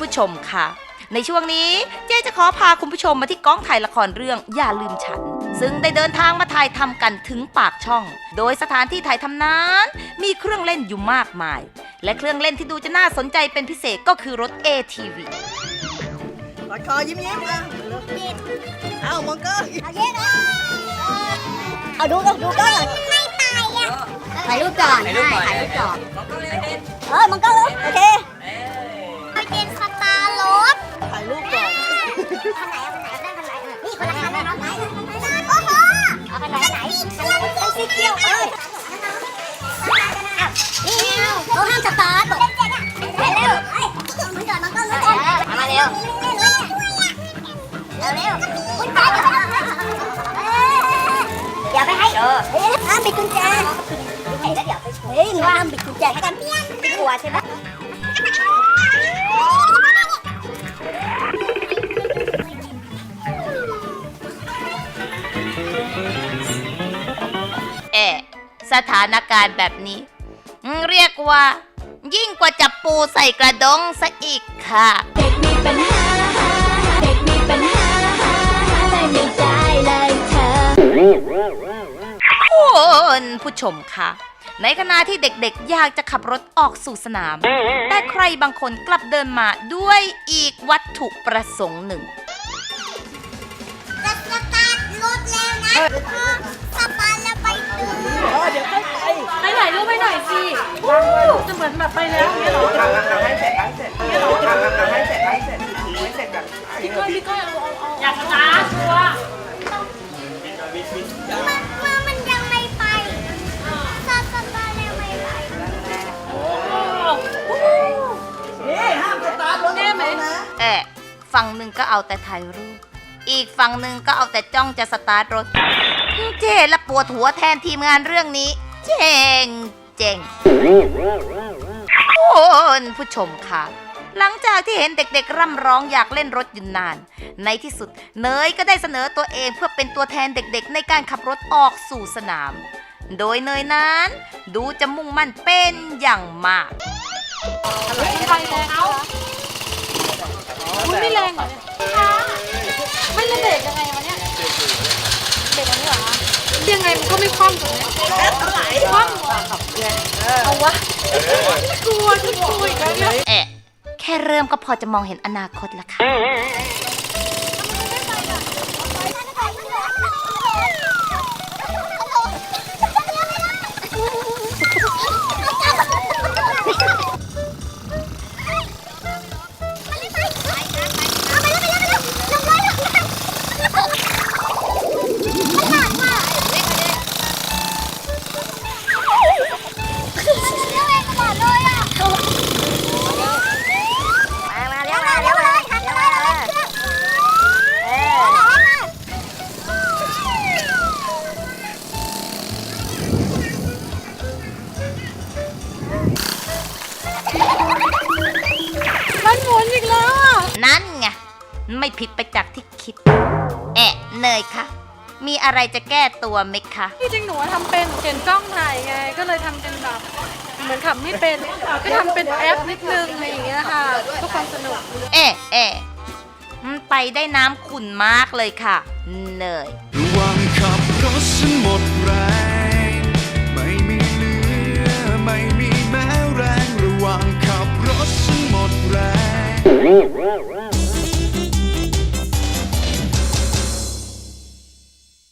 ผู้ชมค่ะ ในช่วงนี้เจ๊จะขอพาคุณผู้ชมมาที่กองถ่ายละครเรื่องอย่าลืมฉัน ซึ่งได้เดินทางมาถ่ายทำกันถึงปากช่อง โดยสถานที่ถ่ายทำนั้น มีเครื่องเล่นอยู่มากมาย และเครื่องเล่นที่ดูจะน่าสนใจเป็นพิเศษก็คือรถ ATV กอดคอยิ้มยิ้มอะเอามองเกอร์เอาเย็นเอาดูก่อนดูก่อนไม่ตายอะถ่ายรูปก่อนถ่ายรูปก่อนถ่ายรูปก่อนเออมันก็เลยโอเคไป เป็นสตาร์รถถ่ายรูปก่อนคันไหนเอาคันไหนได้คันไหนนี่คนละคันเลยเนาะไหนโอ้โหเอาคันไหนคันไหนคันสีเขียวเอ้ยนี่เขาห้ามสตาร์ทบอกเร็วมันจอดมันก็รู้ก่อนมาเร็วเร็วเร็วคุณตาอย่าไปให้ห้ามบิดกุญแจเฮ้ยแล้วเดี๋ยวไปเฮ้ยห้ามบิดกุญแจกันกลัวใช่ไหม สถานการณ์แบบนี้ เรียกว่า ยิ่งกว่าจับปูใส่กระดงซะอีกค่ะ เด็กมีปัญหาเด็กมีปัญหาเลยไม่ได้เลยเธอคุณผู้ชมคะในขณะที่เด็กๆ อยากจะขับรถออกสู่สนาม แต่ใครบางคนกลับเดินมาด้วยอีกวัตถุประสงค์หนึ่งจะสตาร์ทรถแล้วนะายรูปให้หน่อยสิจะเหมือนแบบไปแล้วอย่างเงี้ยเหรอให้เสร็จให้เสร็จให้เสร็จให้เสร็จให้เสร็จให้เสร็จแบบพี่ก้อยพี่ก้อยเอาเอาเอาอยากสตาร์ทชัวร์มันมันมันยังไม่ไปสตาร์ทแล้วไม่ไปนี่ห้ามสตาร์ทรถของเขานะแอะฝั่งหนึ่งก็เอาแต่ถ่ายรูป อีกฝั่งหนึ่งก็เอาแต่จ้องจะสตาร์ทรถเจ๊ละปวดหัวแทนทีมงานเรื่องนี้ เจ๋งเจ๋งคุณผู้ชมค่ะ หลังจากที่เห็นเด็กๆ ร่ำร้องอยากเล่นรถอยู่นาน ในที่สุดเนยก็ได้เสนอตัวเองเพื่อเป็นตัวแทนเด็กๆ ในการขับรถออกสู่สนาม โดยเนยนั้นดูจะมุ่งมั่นเป็นอย่างมากไปแล้วคุณไม่แรงเหรอเนี่ยไม่ระเบิดยังไงวะเนี่ย ยังไงมันก็ไม่คว่ำถูกไหมคว่ำเหรอเอาวะกลัวฉันกลัวอีกแล้วเนี่ยเอะ แค่เริ่มก็พอจะมองเห็นอนาคตแล้วค่ะ ไม่ผิดไปจากที่คิด แอะเนยคะ มีอะไรจะแก้ตัวไหมคะ ที่จริงหนูทำเป็นเห็นกล้องถ่ายไง ก็เลยทำเป็นแบบเหมือนขับไม่เป็น ก็ทำเป็นแอปนิดนึงอะไรอย่างเงี้ยค่ะเพื่อความสนุก เอะเอะมันไปได้น้ำขุ่นมากเลยค่ะ เนย ระหว่างขับรถฉันหมดแรง ไม่มีเหลือ ไม่มีแม้แรง ระหว่างขับรถฉันหมดแรง